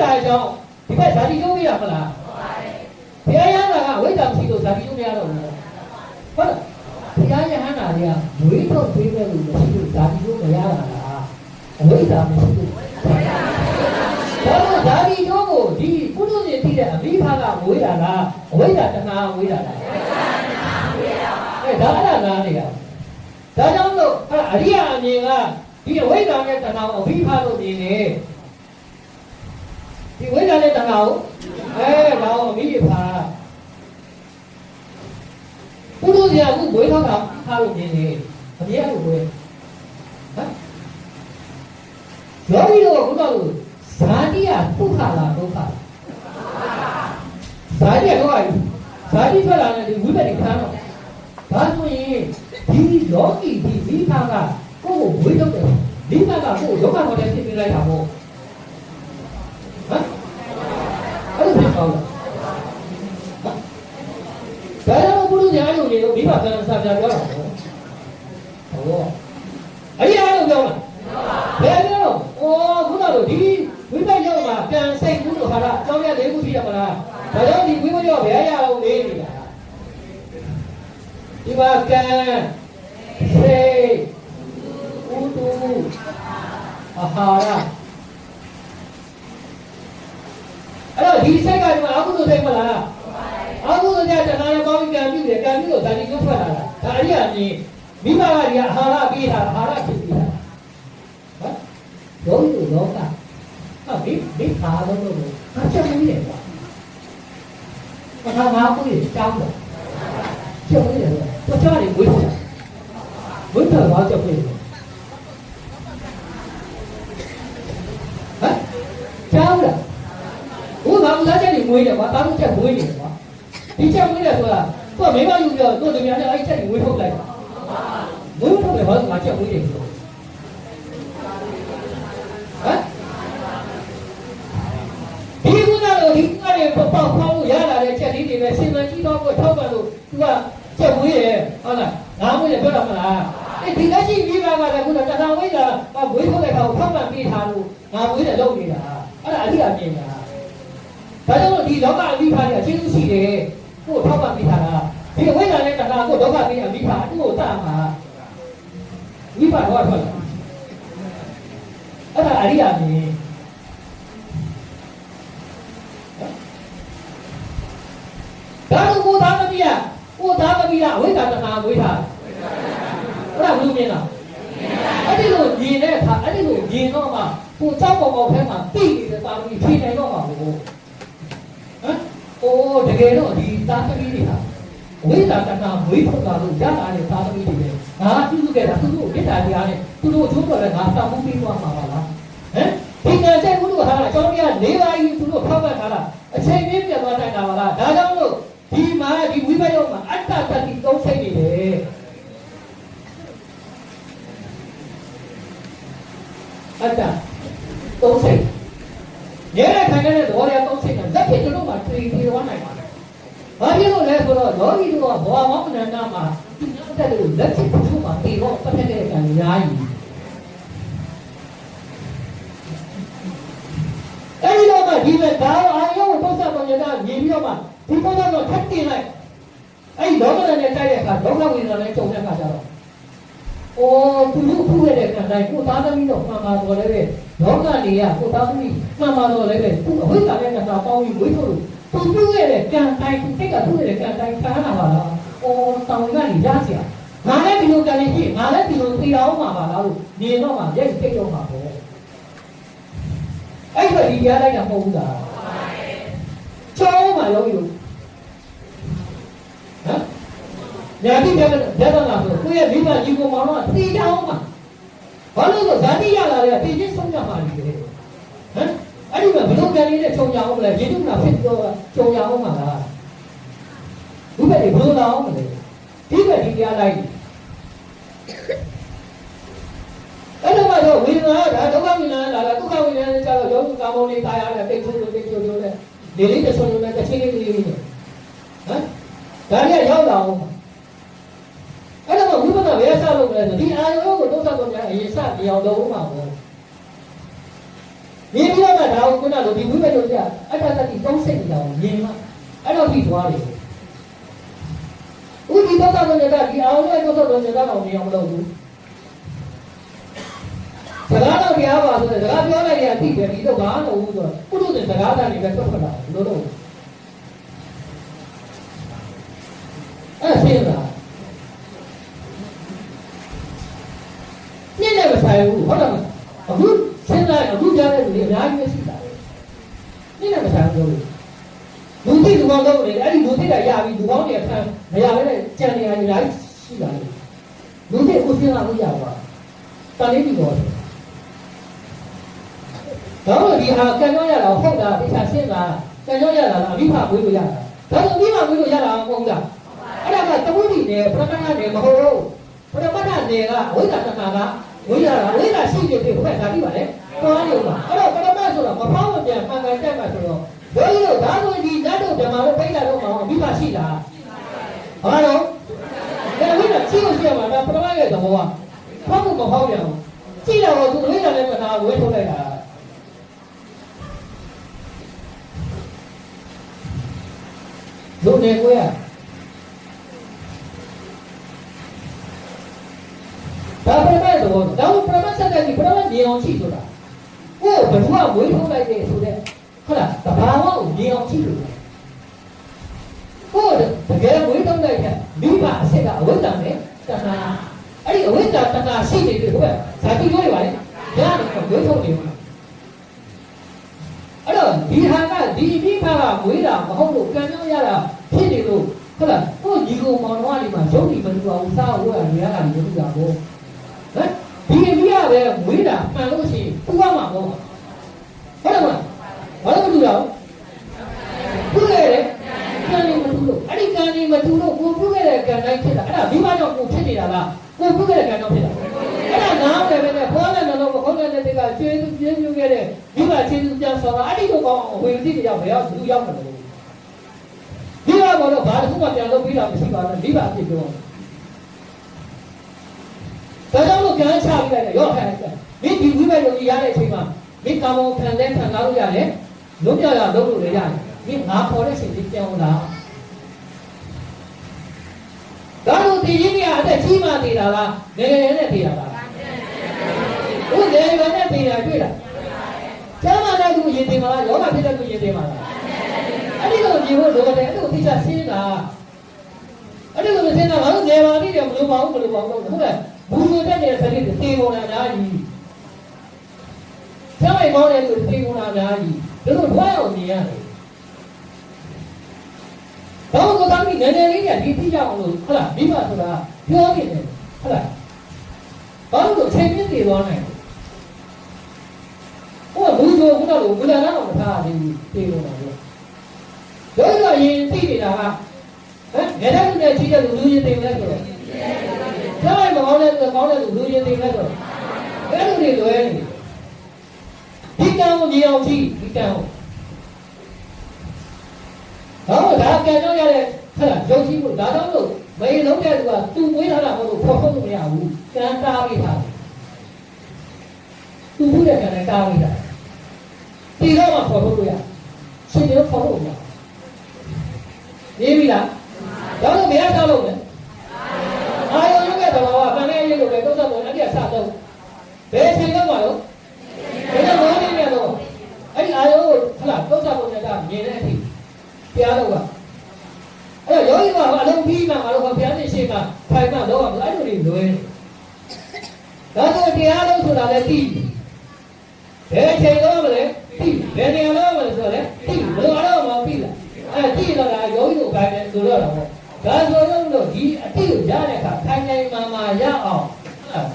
တာကြောင့်ဒီဘက်ဇာတိကျိုးမရမလားဘုရားရဟန္တာကအဝိဇ္ဇာမရှိလို့ဇာတိကျိုးမရတော့ဘူးဟုတ်လားဘုရားရဟန္တာတွေကဝိထုတ်ပေးတဲ့လူမရှိလို့ဇာတိကျိုးမရတာလားအဝိဇ္ဇာမရှိလို့ဒါတော့ဇာတိကျိုးကိုဒီကုသိုလ်ရှင်တည်တဲ့အမိဖကဝေးတာလားအဝိဇ္ဇာတဏှာဝေးတာလားအဲဒါအဲ့ဒါနားနေရဒါကြောင့်လို့အဲ့အရိယာအမြင်ကဒီအဝိဇ္ဇာနဲ့တဏှာကိုအမိဖလို့မြင်နေ ဒီဝိဇ္ဇာနဲ့တဏှာကိုအဲဒါကိုအမိဖကုသိုလ်ရှင်ကဝေးထောက်တာဖလို့မြင်နေအမြင်ကဝေးဟမ်ယောဂီတို့ကဘုရားတို့ဇာတိကဒုက္ခလားဒုက္ခလားဇာတိကဒုက္ခကြီးဇာတိထွက်လာတဲ့ဒီဝိပဿနာခံတော့ဒါဆိုရင်ဒီယောဂီဒီမိခါကကိုယ့်ကိုဝေးထုတ်တယ်မိခါကကိုယ့်ကိုဒုက္ခဟောတဲ့ဖြစ်ပြလိုက်တာမို့ဟမ်အဲ့လိုဖြစ်ကောင်းလားဒါကြောင့်ဘုရားညာယုံနေ လို့မိဘကံစာပြပြောတာပေါ့ဟောအဲ့ဒီအားလုံးပြောလားဘယ်လိုဩဘုရားတို့ဒီဝိပဿနာမှာကံစိတ်ဘူးလို့ဟာတာအကြောင်းရလေးခုရှိရမလားဒါကြောင့်ဒီဝိပဿနာဘယ်ရအောင်လေးနေတာဒီမှာကံစိတ်ဥတုအာဟာရအဲ့တော့ဒီစိတ်ကဒီမှာအကုသိုလ်စိတ်မလားအကုသိုလ်စိတ်ကတဏှာနဲ့ပေါင်းပြီးကံပြုတယ်ကံပြုလို့ဇာတိကျုပ်ထွက်လာတာ ဒါအရိယာမြင်မိဘကဒီအာဟာရပေးတာအာဟာရဖြစ်ပြီးတာဟမ်ယောဂီတို့လောကဟာမိမိခါတော့လို့အချက်မူးတယ်ကွာပထမကူကြီးတောင်းတယ်ချက်မူးတယ်တော့ကြားနေဝိ့တယ်ဝိ့တယ်ဘာချက်မူးလဲဟမ်ကြောင်းလားဘုရားကစားချက်တွေမွေးတယ်ကွာတားလို့ချက်မွေးနေတယ်ကွာဒီချက်မွေးတယ်ဆိုတာသူက မိမယူပြီးတော့သူ့တမယာနဲ့အဲ့ချက်တွေဝေးထုတ်လိုက်တာဝေးထုတ်တယ်ဘာလို့ငါချက်မွေးတယ်ဆိုဟမ်ဒီကုနာလို့ဒီကုနာတွေပေါက်ပေါက်ဖောင်းလို့ရလာတဲ့ချက်လေးတွေပဲစင်မကြီးတော့ကိုထောက်ပံ့လို့သူကချက်မွေးတယ်ဟုတ်လားငါမွေးတယ်ပြောတာမလားအဲဒီလက်ရှိမိဘကလည်းခုနတဏှာဝိဇ္ဇာကဝေးထုတ်လိုက်တာကိုထောက်ပံ့ပေးထားလို့ငါမွေးတယ်လုပ်နေတာအဲ့ဒါအဓိအမြင်တာဒါကြောင့်ဒီလောကအမိဖာတွေအချင်းစုရှိတယ်ကိုထောက်ပံ့ပေးထားတာ ဒီအဝိဇ္ဇာနဲ့တဏှာကိုဒုက္ခပေးရမိဘအတူကိုတတ်မှာမိဘတော့ထွက်လာအဲ့ဒါအရိယာမင်းဒါကကိုသားသမီးကကိုသားသမီးကအဝိဇ္ဇာတဏှာဝိထားအဲ့ဒါဘူးမြင်လားအဲ့ဒီလိုမြင်တဲ့အခါအဲ့ဒီလိုမြင်တော့မှကိုကြောက်ပေါ်ပေါ်ထဲမှာတိနေတဲ့သားသမီးဖြေနိုင်တော့မှာဘူးဟမ်အိုးတကယ်တော့ဒီသားသမီးတွေဟာ ဝိသတနာမွေးထုတ်တာလို့ရတာတဲ့သားသမီးတွေပဲငါပြုစုခဲ့တာသူတို့မေတ္တာတရားနဲ့သူတို့အကျိုးတော်လည်းငါတောင်းမှုပေးသွားမှာပါလားဟမ်ဒီကံတဲ့ကုလို့ဟာအကြောင်းတရား၄ပါးကြီးသူတို့ဖောက်ပတ်ထားတာအချိန်မင်းပြတ်သွားနိုင်တာပါလားဒါကြောင့်လို့ဒီမှာဒီဝိပဿနာမှာအတ္တတတိသုံးစိတ်နေတယ်အတ္တသုံးစိတ်ရဲတဲ့ခံတဲ့သဘောတရားသုံးစိတ်ကလက်ဖြစ်တို့မှာထွေထွေဝမ်းနိုင်ပါတယ်။ ဘာဖြစ်လို့လဲဆိုတော့လောကီတို့ကဘောမောကနန္ဒမှာဒီအတက်တို့လက်ဖြစ်တို့မှာဒီတော့ပတ်သက်တဲ့ကံများကြီး။အဲဒီတော့မှဒီမဲ့ဒါအာရုံကိုပု္ပ္ပပညာကမြင်ပြီးတော့မှဒီပု္ပ္ပကတော့ထပ်တင်လိုက်။အဲဒီလောကနဲ့တိုက်တဲ့အခါဒုက္ခဝေဒနာနဲ့ကြုံတဲ့အခါကျတော့အိုးသူတို့ခုရတဲ့ကံတိုင်းကိုသားသမီးတော့မှန်ပါတော့လည်းပဲလောကနေရကိုသားသမီးမှန်ပါတော့လည်းပဲသူအဝိဇ္ဇာနဲ့ကံတာပေါင်းပြီးဝိထုတ်လို့ သူပြုရတဲ့ကံတိုင်းသူစိတ်ကသူ့ရဲ့ကံတိုင်းခံရတာပါလားအိုးတောင်ကနေရစရာငါလည်းဒီလိုကံလေးဖြစ်ငါလည်းဒီလိုသိအောင်မှာပါလားလို့နေတော့မှရိတ်စိတ်တော့မှာပေါ့အဲ့ဒါဒီတရားလိုက်တာမဟုတ်ဘူးလားကျောင်းမှာရောယူဟမ်ညာတိပြတ်ပြတ်လာဆိုကိုယ့်ရဲ့မိဘညီကောင်မောင်တော့သိကြအောင်ပါဘာလို့လဲဇာတိရလာတဲ့ပြည်ချင်းဆုံးကြပါလိမ့်မယ်ဟမ်အဲ့ဒီမှာဘ ယ်လိုပြန်နေတဲ့ခြုံရအောင်မလဲရေတုနာဖြစ်တော့ခြုံရအောင်မလားဘုရားတွေဘယ်လိုလာအောင်မလဲဒီကဒီတရားလိုက်အဲ့တော့တော့ဝိညာဉ်ကဒါဒုက္ခဝိညာဉ်လာတာဒုက္ခဝိညာဉ်ကျတော့ယောဂကာမောလေးတာရတယ်တိတ်ဆိုးလို့တိတ်ဆိုးလို့လေလေလေးတစ်ဆုံးလို့တစ်ချင်းလေးကလေးဟမ်ဒါလည်းရောက်လာအောင်အဲ့တော့ဝိပဿနာဘယ်ဆက်လုပ်မလဲဆိုဒီအာယောကိုဒုက္ခကိုများအရင်စပြောင်းတော့မှာပေါ့မြင်ပြီးတော့ အောင်ခုနကဒီဝိပယုတ်ကြအတ္တတတိသုံးစိတ်တောင်မြင်မှာအဲ့တော့ပြီးသွားတယ်ဥဒီတော့တော့ညကဒီအောင်နဲ့တော့တော့ညကတော့မရအောင်လုပ်ဘူးစကားတော့ကြားပါဆိုတဲ့စကားပြောလိုက်ရင်အတိပဲဒီတော့ဘာလို့ဘူးဆိုတော့ကုလို့တဲ့စကားသားတွေပဲထွက်ထွက်လာဘူးလို့တော့အဲ့ဆင်းလာညနေမဆိုင်ဘူးဟုတ်လားအခုဆင်းလာအခုကြားတဲ့လူတွေအများကြီးရှိ တာညနေမဆိုင်ဘူးလူတိလူကောင်းတော့လေအဲ့ဒီလူတိကရပြီလူကောင်းတွေခံမရဘဲနဲ့ကြံနေရနေလိုက်ရှိတာလေလူတိကိုစဉ်းစားလို့ရပါတန်လေးပြီးတော့တော့ဒီဟာကံကြောရတာဟုတ်တာဒီချာရှင်းတာကံကြောရတာအမိဖမွေးလို့ရတာဒါဆိုအမိဖမွေးလို့ရတာမဟုတ်ဘူးလားအဲ့ဒါကတဝိတိနဲ့ပရမတ္ထနဲ့မဟုတ်ဘူးပရမတ္ထနဲ့ကအဝိဇ္ဇာတဏ္ဍာကဝိဇ္ဇာဝိဇ္ဇာရှိနေပြီဘယ်ဒါကြည့်ပါလဲသွားနေဦးလားအဲ့တော့ပရမတ်ဆိုတော့မဖောင်းမပြန်မှန်ကန်တက်မှာဆိုတော့ဘယ်လိုဒါဆိုဒီနတ်တို့ဓမ္မတို့ပိတ်လာတော့မှအမိမရှိလားဘာလို့ဒါဝိဇ္ဇာရှိလို့ရှိရမှာဒါပရမတ်ရဲ့သ ဘောကဖောင်းမဖောင်းရအောင်ကြည့်တော့သူဝိဇ္ဇာလည်းမနာဝဲထုတ်လိုက်တာလူနေကိုရဒါပရမတ်သဘောဒါပရမတ်စက်ကကြီးပရမတ်မြေအောင်ရှိဆိုတာကိုဘယ်သူကဝေးထုတ်လိုက်တယ်ဆိုတဲ့ဟုတ်လားတဘာဝကိုမြေအောင်ရှိလို့ကိုတကယ်ဝေးထုတ်လိုက်တဲ့မိဘအစ်ကအဝိဇ္ဇာနဲ့တဏှာ အဲ့ဒီအဝိဇ္ဇာတဏှာရှိနေတယ်ဟုတ်ကဲ့ဇာတိပြောရပါလေဒါကဝေးထုတ်နေမှာအဲ့တော့ဒီဟာကဒီမိဘကဝေးတာမဟုတ်လို့ကံကြောင်းရတာဖြစ်နေလို့ဟုတ်လားကိုညီကိုမောင်တော်ကဒီမှာရုပ်ဒီမတူအောင်စားဝဲရရတာမတူတာဘောဟမ်ဒီအမိကပဲဝေးတာမှန်လို့ရှိရင်သူ့ကမှာပေါ့ဟုတ်တယ်မလားဘာလို့မတူတော့သူ့ရဲ့ကံနေမတူလို့အဲ့ဒီကံနေမတူလို့ကိုပြုခဲ့တဲ့ကံတိုင်းဖြစ်တာအဲ့ဒါမိဘကြောင့်ကိုဖြစ်နေတာလား ကိုပြုခဲ့တဲ့ကံကြောင့်ဖြစ်တာအဲ့ဒါနားပဲပဲနဲ့ဘောနဲ့နှလုံးဘုန်းနဲ့တက်ကကျွေးသူပြင်းပြခဲ့တဲ့မိဘချင်းသူပြန်ဆောတာအဲ့ဒီလိုကောင်းအောင်ဝေတိတရားဘယ်ရောက်ဘူးရောက်မလို့မိဘကတော့ဘာတစ်ခုမှပြန်လုပ်ပြီးတာမရှိပါနဲ့မိဘအဖြစ်ပြောဒါကြောင့်လို့ကံချပြီးလိုက်တယ်ရော့ခိုင်းတယ်မင်းဒီဝိဘယုံကြီးရတဲ့အချိန်မှာမင်းကာမောခံတဲ့ခံကားလို့ရတယ်လုံးပြရလုံးလို့လည်းရတယ်မင်းငါခေါ်တဲ့ချိန်ကြီးပြောင်းလာ ဒါလို့ဒီရင်းကြီးအသက်ကြီးမှနေတာလားငယ်ငယ်နဲ့နေတာလားဘုငယ်ငယ်နဲ့နေတာတွေ့လားကျမ်းမာတဲ့သူရင်တင်မှာလားယောဂဖြစ်တဲ့သူရင်တင်မှာလားအဲ့ဒီလိုကြည့်ဖို့လိုတယ်အဲ့လိုသိချဆင်းတာအဲ့ဒီလိုမဆင်းတာဘာလို့ငယ်ပါသေးတယ်မလို့ပါဘူးမလို့ပါဘူးဟုတ်ကဲ့ဘူးဆိုတဲ့နေတဲ့စရိတ်တေကုန်တာအများကြီးကျမ်းမိုင်ကောင်းတဲ့သူတေကုန်တာအများကြီးဒါလို့ဘွားအောင်မြင်ရတယ် ဘာလို့ကိုသားမီးငယ်ငယ်လေးကဒီသိကြအောင်လို့ဟုတ်လားမိမဆိုတာပြောနေတယ်ဟုတ်လားဘာလို့ချိန်ပြင်းနေသွားနိုင်ဟိုကဘူးဆိုခုနကဘုရားနာတော့မထားသေးဘူးတေကုန်တာလို့ဒါကရင်သိနေတာကဟမ်ငယ်တဲ့လူနဲ့ကြီးတဲ့လူလူချင်းသိနေတယ်ဆိုတော့ကျမ်းမိုင်မကောင်းတဲ့သူကောင်းတဲ့လူလူချင်းသိနေတယ်ဆိုတော့အဲ့လိုတွေလွဲနေဒီကံကိုမြင်အောင်ကြည့်ဒီကံကို ဟောဒါကံတော့ရတဲ့ဟဲ့ရုပ်ရှိဖို့ဒါတော့လို့မေလုံးတဲ့သူကသူ့မွေးထားတာမဟုတ်လို့ဖော်ထုတ်လို့မရဘူးကံတားပြီးထားတယ်သူ့ဘူးတဲ့ကံနဲ့တားပြီးတာဒီတော့မှဖော်ထုတ်လို့ရရှင်တို့ဖော်ထုတ်လို့ရနေပြီလားဒါတော့ဘယ်ကတောက်လို့လဲအာယုံရုပ်ရဲ့သဘာဝကံနဲ့ရုပ်လိုပဲတုတ်တော့အဲ့ဒီအစတော့ဘယ်ချိန်တော့မှာလို့ဘယ်တော့မောနေနေတော့အဲ့ဒီအာယုံကိုဟလာတုတ်တော့ပုံနဲ့ကမြင်တဲ့အထိတ ရားတော့ကအဲ့တော့ယောဂီကအလုံးပြီးမှငါတို့ကဘုရားရှင်ရှိမှထိုင်မှတော့အဲ့လိုတွေလွယ်ဒါဆိုတရားလို့ဆိုတာလည်းသိဘယ်ချိန်တော့မလဲသိဘယ်နေရာတော့မလဲဆိုတော့လေသိဘယ်တော့မှမသိလားအဲ့သိတော့ကယောဂီကိုခိုင်းတယ်ဆိုတော့တော့ဒါဆိုတော့လို့ဒီအတိကိုရတဲ့အခါခိုင်ခိုင်မာမာရအောင်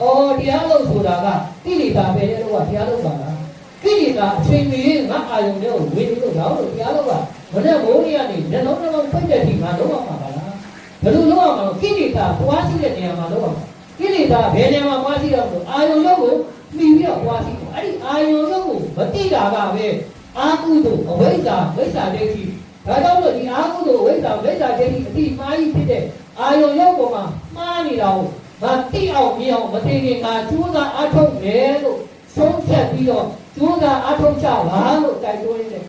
အော်တရားလို့ဆိုတာကတိရိတာပဲလို့ကတရားလို့ပါလားကိရိတာအချိန်မီငါအာယုံတွေကိုဝေလို့တော့လို့တရားလို့က မနဲ့မိုးရီကနေမျက်လုံးနှလုံးပိတ်တဲ့ဒီမှာလုံးဝမှာပါလားဘယ်လိုလုံးဝမှာလဲကိရိတာပွားရှိတဲ့နေရာမှာလုံးဝမှာကိရိတာဘယ်နေရာမှာပွားရှိတော့လို့အာယုံရုပ်ကိုမှီပြီးတော့ပွားရှိတယ်အဲ့ဒီအာယုံရုပ်ကိုမတိတာကပဲအာကုသို့အဝိဇ္ဇာဝိဇ္ဇာဒိဋ္ဌိဒါကြောင့်လို့ဒီအာဟုတို့ဝိဇ္ဇာဝိဇ္ဇာဒိဋ္ဌိအတိမှားကြီးဖြစ်တဲ့အာယုံရောက်ပေါ်မှာမှားနေတာကိုငါတိအောင်မြင်အောင်မသိခင်ငါကြိုးစားအထုတ်မယ်လို့ဆုံးဖြတ်ပြီးတော့ကြိုးစားအထုတ်ကြပါလို့တိုက်တွန်းနေတယ်